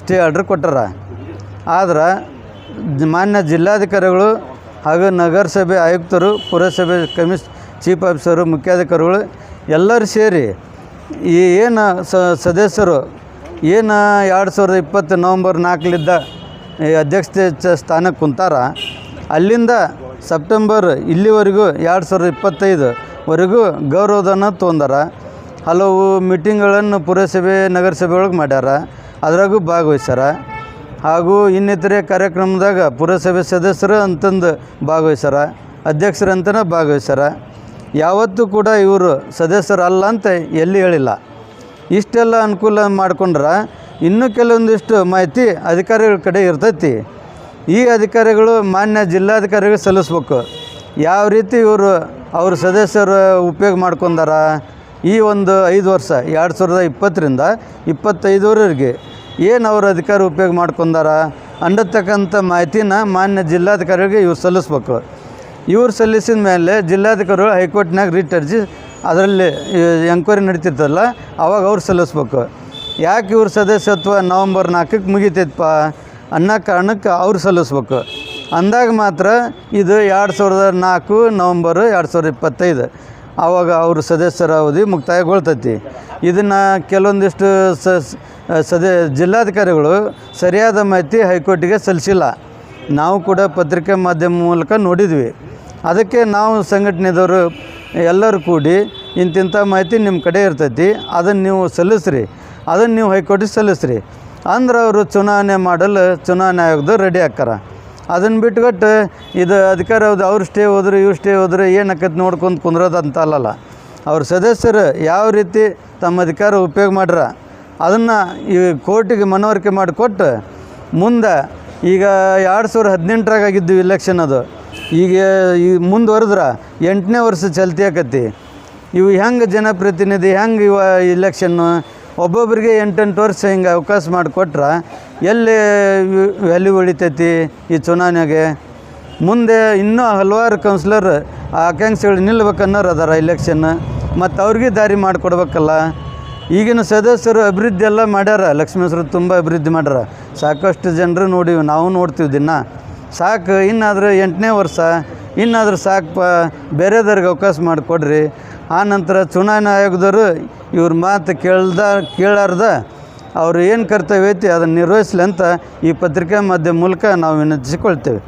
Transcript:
Stay order ಕೊಟ್ಟಾರ. ಆದ್ರೆ ಮಾನ್ಯ ಜಿಲ್ಲಾಧಿಕಾರಿಗಳು ಹಾಗೂ ನಗರಸಭೆ ಆಯುಕ್ತರು, ಪುರಸಭೆ ಕಮಿಷ್, ಚೀಫ್ ಆಫೀಸರು, ಮುಖ್ಯಾಧಿಕಾರಿಗಳು ಎಲ್ಲರೂ ಸೇರಿ ಈ ಏನು ಸದಸ್ಯರು ಏನು ಎರಡು ಸಾವಿರದ ಇಪ್ಪತ್ತು ನವಂಬರ್ ನಾಲ್ಕಲಿದ್ದ ಅಧ್ಯಕ್ಷತೆ ಸ್ಥಾನಕ್ಕೆ ಕುಂತಾರ. ಅಲ್ಲಿಂದ ಸೆಪ್ಟೆಂಬರ್ ಇಲ್ಲಿವರೆಗೂ ಎರಡು ಸಾವಿರದ ಇಪ್ಪತ್ತೈದುವರೆಗೂ ಗೌರವಧನ ತೊಗೊಂಡಾರ ಹಲವು ಮೀಟಿಂಗ್ಗಳನ್ನು ಪುರಸಭೆ, ನಗರಸಭೆಯೊಳಗೆ ಮಾಡ್ಯಾರ. ಅದ್ರಾಗೂ ಭಾಗವಹಿಸ್ಯಾರ. ಹಾಗೂ ಇನ್ನಿತರೆ ಕಾರ್ಯಕ್ರಮದಾಗ ಪುರಸಭೆ ಸದಸ್ಯರು ಅಂತಂದು ಭಾಗವಹಿಸ್ಯಾರ. ಅಧ್ಯಕ್ಷರು ಅಂತಲೇ ಭಾಗವಹಿಸ್ಯಾರ. ಯಾವತ್ತೂ ಕೂಡ ಇವರು ಸದಸ್ಯರಲ್ಲ ಅಂತ ಎಲ್ಲಿ ಹೇಳಿಲ್ಲ. ಇಷ್ಟೆಲ್ಲ ಅನುಕೂಲ ಮಾಡ್ಕೊಂಡ್ರೆ ಇನ್ನೂ ಕೆಲವೊಂದಿಷ್ಟು ಮಾಹಿತಿ ಅಧಿಕಾರಿಗಳ ಕಡೆ ಇರ್ತೈತಿ. ಈ ಅಧಿಕಾರಿಗಳು ಮಾನ್ಯ ಜಿಲ್ಲಾಧಿಕಾರಿಗಳು ಸಲ್ಲಿಸ್ಬೇಕು. ಯಾವ ರೀತಿ ಇವರು ಅವ್ರ ಸದಸ್ಯರು ಉಪಯೋಗ ಮಾಡ್ಕೊಂಡಾರ? ಈ ಒಂದು ಐದು ವರ್ಷ ಎರಡು ಸಾವಿರದ ಇಪ್ಪತ್ತರಿಂದ ಇಪ್ಪತ್ತೈದರವರೆಗೆ ಏನು ಅವರು ಅಧಿಕಾರ ಉಪಯೋಗ ಮಾಡ್ಕೊಂಡಾರ? ಅಂಡತಕ್ಕಂಥ ಮಾಹಿತಿನ ಮಾನ್ಯ ಜಿಲ್ಲಾಧಿಕಾರಿಗೆ ಇವ್ರು ಸಲ್ಲಿಸ್ಬೇಕು. ಇವ್ರು ಸಲ್ಲಿಸಿದ ಮೇಲೆ ಜಿಲ್ಲಾಧಿಕಾರಿಗಳು ಹೈಕೋರ್ಟ್ನಾಗ ರಿಟ್ ಅರ್ಜಿ ಅದರಲ್ಲಿ ಎಂಕ್ವೈರಿ ನಡೀತಿತ್ತಲ್ಲ, ಅವಾಗ ಅವ್ರು ಸಲ್ಲಿಸ್ಬೇಕು. ಯಾಕೆ ಇವ್ರ ಸದಸ್ಯತ್ವ ನವಂಬರ್ ನಾಲ್ಕಕ್ಕೆ ಮುಗಿತೈತಪ್ಪ? ಅನ್ನೋ ಕಾರಣಕ್ಕೆ ಅವ್ರು ಸಲ್ಲಿಸ್ಬೇಕು. ಅಂದಾಗ ಮಾತ್ರ ಇದು ಎರಡು ಸಾವಿರದ ನಾಲ್ಕು ನವಂಬರು ಎರಡು ಸಾವಿರದ ಇಪ್ಪತ್ತೈದು. ಆವಾಗ ಅವ್ರ ಸದಸ್ಯರ ಅವಧಿ ಮುಕ್ತಾಯಗೊಳ್ತೈತಿ. ಇದನ್ನು ಕೆಲವೊಂದಿಷ್ಟು ಸದ, ಜಿಲ್ಲಾಧಿಕಾರಿಗಳು ಸರಿಯಾದ ಮಾಹಿತಿ ಹೈಕೋರ್ಟಿಗೆ ಸಲ್ಲಿಸಿಲ್ಲ. ನಾವು ಕೂಡ ಪತ್ರಿಕೆ ಮಾಧ್ಯಮ ಮೂಲಕ ನೋಡಿದ್ವಿ. ಅದಕ್ಕೆ ನಾವು ಸಂಘಟನೆದವರು ಎಲ್ಲರೂ ಕೂಡಿ ಇಂತಿಂಥ ಮಾಹಿತಿ ನಿಮ್ಮ ಕಡೆ ಇರ್ತೈತಿ, ಅದನ್ನು ನೀವು ಸಲ್ಲಿಸ್ರಿ, ಅದನ್ನು ನೀವು ಹೈಕೋರ್ಟಿಗೆ ಸಲ್ಲಿಸ್ರಿ. ಅಂದ್ರೆ ಅವರು ಚುನಾವಣೆ ಮಾಡಲು ಚುನಾವಣೆ ಆಯೋಗದ ರೆಡಿ ಆಕ್ಕಾರ ಅದನ್ನು ಬಿಟ್ಕೊಟ್ಟು ಇದು ಅಧಿಕಾರ ಹೌದು ಅವ್ರು ಸ್ಟೇ ಹೋದ್ರು ಇವ್ರು ಸ್ಟೇ ಹೋದ್ರೆ ಏನಕ್ಕತ್ ನೋಡ್ಕೊಂಡು ಕುಂದ್ರೋದು ಅಂತ ಅಲ್ಲಲ್ಲ. ಅವ್ರ ಸದಸ್ಯರು ಯಾವ ರೀತಿ ತಮ್ಮ ಅಧಿಕಾರ ಉಪಯೋಗ ಮಾಡ್ರ, ಅದನ್ನು ಈ ಕೋರ್ಟಿಗೆ ಮನವರಿಕೆ ಮಾಡಿಕೊಟ್ಟು ಮುಂದೆ ಈಗ ಎರಡು ಸಾವಿರದ ಹದಿನೆಂಟರಾಗ ಆಗಿದ್ದು ಇಲೆಕ್ಷನ್ ಅದು, ಈಗ ಈ ಮುಂದುವರೆದ್ರೆ ಎಂಟನೇ ವರ್ಷ ಚಲ್ತಿ ಆಕತಿ ಇವು ಹೆಂಗೆ ಜನಪ್ರತಿನಿಧಿ, ಹೆಂಗೆ ಇವ ಇಲೆಕ್ಷನ್ನು ಒಬ್ಬೊಬ್ಬರಿಗೆ ಎಂಟೆಂಟು ವರ್ಷ ಹಿಂಗೆ ಅವಕಾಶ ಮಾಡಿಕೊಟ್ರೆ ಎಲ್ಲಿ ವ್ಯಾಲ್ಯೂ ಉಳಿತೈತಿ ಈ ಚುನಾವಣೆಗೆ? ಮುಂದೆ ಇನ್ನೂ ಹಲವಾರು ಕೌನ್ಸಿಲರ್ ಆಕಾಂಕ್ಷೆಗಳು ನಿಲ್ಬೇಕನ್ನೋರು ಅದಾರ ಎಲೆಕ್ಷನ್ ಮತ್ತು ಅವ್ರಿಗೆ ದಾರಿ ಮಾಡಿಕೊಡ್ಬೇಕಲ್ಲ. ಈಗಿನ ಸದಸ್ಯರು ಅಭಿವೃದ್ಧಿ ಎಲ್ಲ ಮಾಡ್ಯಾರ. ಲಕ್ಷ್ಮೇಶ್ವರ ತುಂಬ ಅಭಿವೃದ್ಧಿ ಮಾಡ್ಯಾರ. ಸಾಕಷ್ಟು ಜನರು ನೋಡಿವಿ ನಾವು ನೋಡ್ತೀವಿ ದಿನ. ಸಾಕು, ಇನ್ನಾದರೂ ಎಂಟನೇ ವರ್ಷ, ಇನ್ನಾದರೂ ಸಾಕಪ್ಪ ಬೇರೆದವ್ರಿಗೆ ಅವಕಾಶ ಮಾಡಿಕೊಡ್ರಿ. ಆ ನಂತರ ಚುನಾವಣಾ ಆಯೋಗದವರು ಇವ್ರ ಮಾತು ಕೇಳ್ದ, ಕೇಳಾರ್ದ ಅವ್ರು ಏನು ಕರ್ತವ್ಯ ಐತಿ ಅದನ್ನು ನಿರ್ವಹಿಸ್ಲಿ ಅಂತ ಈ ಪತ್ರಿಕಾ ಮಾಧ್ಯಮ ಮೂಲಕ ನಾವು ವಿನಂತಿಸಿಕೊಳ್ತೇವೆ.